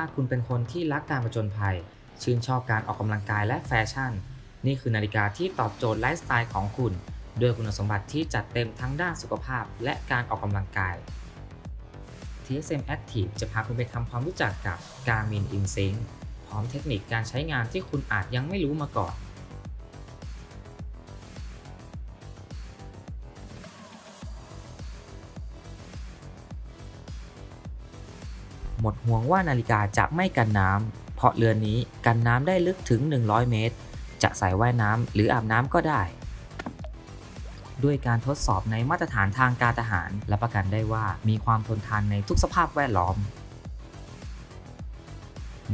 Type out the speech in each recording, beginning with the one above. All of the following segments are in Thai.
ถ้าคุณเป็นคนที่รักการผจญภัย ชื่นชอบการออกกำลังกายและแฟชั่น นี่คือนาฬิกาที่ตอบโจทย์ไลฟ์สไตล์ของคุณ ด้วยคุณสมบัติที่จัดเต็มทั้งด้านสุขภาพและการออกกำลังกาย TSM Active จะพาคุณไปทำความรู้จักกับ Garmin InSync พร้อมเทคนิคการใช้งานที่คุณอาจยังไม่รู้มาก่อน มดห่วงว่านาฬิกาจะไม่กันน้ำ เพราะเรือนนี้กันน้ำได้ลึกถึง 100 เมตร จะใส่ว่ายน้ำหรืออาบน้ำก็ได้ ด้วยการทดสอบในมาตรฐานทางการทหารรับประกันได้ว่ามีความทนทานในทุกสภาพแวดล้อม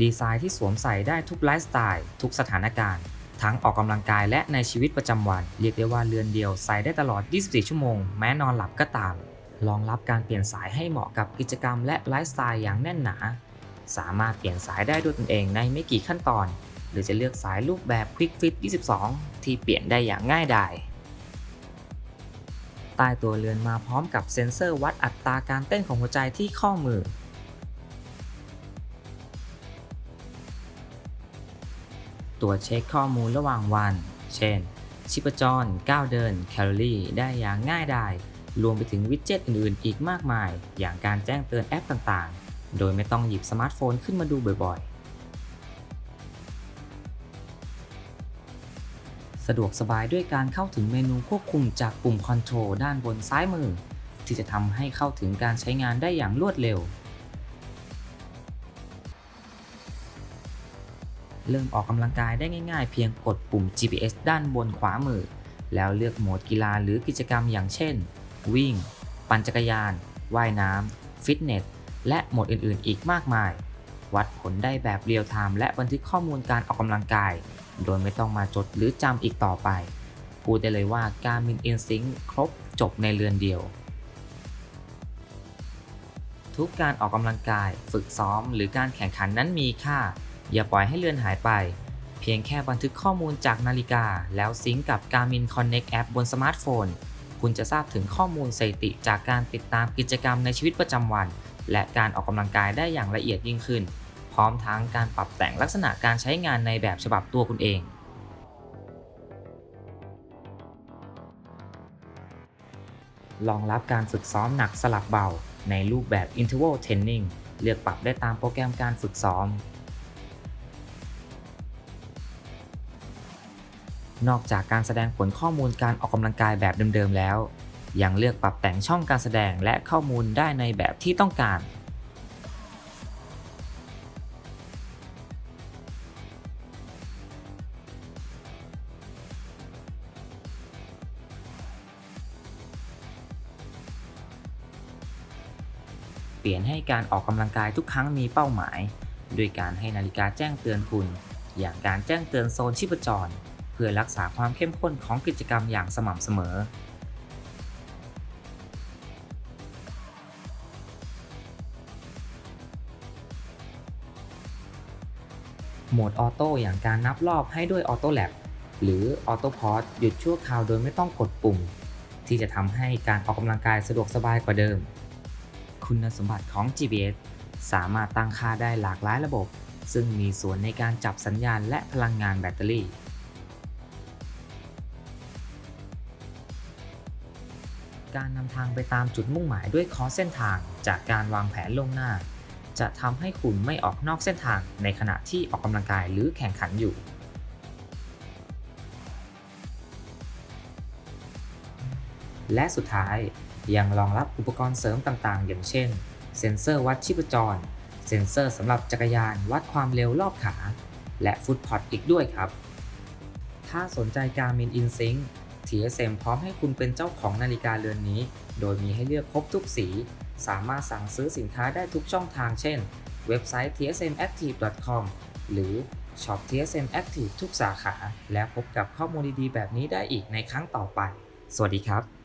ดีไซน์ที่สวมใส่ได้ทุกไลฟ์สไตล์ ทุกสถานการณ์ ทั้งออกกำลังกายและในชีวิตประจำวัน เรียกได้ว่าเรือนเดียวใส่ได้ตลอด 24 ชั่วโมง แม้นอนหลับก็ตาม รองรับการเปลี่ยนสายให้เหมาะกับกิจกรรมและไลฟ์สไตล์อย่างแน่นหนา สามารถเปลี่ยนสายได้ด้วยตนเองในไม่กี่ขั้นตอน หรือจะเลือกสายรูปแบบ Quick Fit 22 ที่เปลี่ยนได้อย่างง่ายดายใต้ตัวเรือนมาพร้อมกับเซ็นเซอร์วัดอัตราการเต้นของหัวใจที่ข้อมือตรวจเช็คข้อมูลระหว่างวัน เช่นชีพจรก้าวเดิน แคลอรี่ ได้อย่างง่ายดาย รวมไปถึงวิดเจ็ตอื่นๆ อีกมากมาย อย่างการแจ้งเตือนแอปต่างๆ โดยไม่ต้องหยิบสมาร์ทโฟนขึ้นมาดูบ่อยๆ สะดวกสบายด้วยการเข้าถึงเมนูควบคุมจากปุ่มคอนโทรลด้านบนซ้ายมือ ที่จะทำให้เข้าถึงการใช้งานได้อย่างรวดเร็ว เริ่มออกกำลังกายได้ง่ายๆ เพียงกดปุ่ม GPS ด้านบนขวามือ แล้วเลือกโหมดกีฬาหรือกิจกรรมอย่างเช่น วิ่ง ปั่นจักรยาน ว่ายน้ำ ฟิตเนส และโหมดอื่นๆ อีกมากมาย วัดผลได้แบบเรียลไทม์และบันทึกข้อมูลการออกกำลังกาย โดยไม่ต้องมาจดหรือจำอีกต่อไป พูดได้เลยว่า Garmin Instinct ครบจบในเรือนเดียว ทุกการออกกำลังกาย ฝึกซ้อม หรือการแข่งขันนั้นมีค่า อย่าปล่อยให้เรือนหายไปเพียงแค่บันทึกข้อมูลจากนาฬิกา แล้วซิงก์กับ Garmin Connect App บนสมาร์ทโฟน คุณจะทราบถึงข้อมูลสถิติจากการติดตามกิจกรรมในชีวิตประจำวัน และการออกกำลังกายได้อย่างละเอียดยิ่งขึ้น พร้อมทั้งการปรับแต่งลักษณะการใช้งานในแบบฉบับตัวคุณเองรองรับการฝึกซ้อมหนักสลับเบา ในรูปแบบ Interval Training เลือกปรับได้ตามโปรแกรมการฝึกซ้อม นอกจากการแสดงผลข้อมูลการออกกำลังกายแบบเดิมๆแล้ว ยังเลือกปรับแต่งช่องการแสดงและข้อมูลได้ในแบบที่ต้องการ เปลี่ยนให้การออกกำลังกายทุกครั้งมีเป้าหมาย ด้วยการให้นาฬิกาแจ้งเตือนคุณ อย่างการแจ้งเตือนโซนชีพจร เพื่อรักษาความเข้มข้นของกิจกรรมอย่างสม่ำเสมอ โหมดออโต้อย่างการนับรอบให้ด้วยออโต้แลบหรือออโต้พอ e หยุดชั่วคราวโดยไม่ต้องกดปุ่ม ที่จะทำให้การออกกำลังกายสะดวกสบายกว่าเดิม คุณสมบัติของ GPS สามารถตั้งค่าได้หลากหลายระบบ ซึ่งมีส่วนในการจับสัญญาณและพลังงานแบตเตอรี่ การนำทางไปตามจุดมุ่งหมายด้วยคอร์สเส้นทางจากการวางแผนล่วงหน้า จะทำให้คุณไม่ออกนอกเส้นทางในขณะที่ออกกำลังกายหรือแข่งขันอยู่ และสุดท้ายยังรองรับอุปกรณ์เสริมต่างๆ อย่างเช่น เซ็นเซอร์วัดชีพจร เซ็นเซอร์สำหรับจักรยานวัดความเร็วรอบขา และฟุตพอดอีกด้วยครับ ถ้าสนใจ Garmin InSync TSM พร้อมให้คุณเป็นเจ้าของนาฬิกาเรือนนี้ โดยมีให้เลือกครบทุกสี สามารถสั่งซื้อสินค้าได้ทุกช่องทางเช่น เว็บไซต์ tsmactive.com หรือช็อป TSM Active ทุกสาขา แล้วพบกับข้อมูลดีๆ แบบนี้ได้อีกในครั้งต่อไป สวัสดีครับ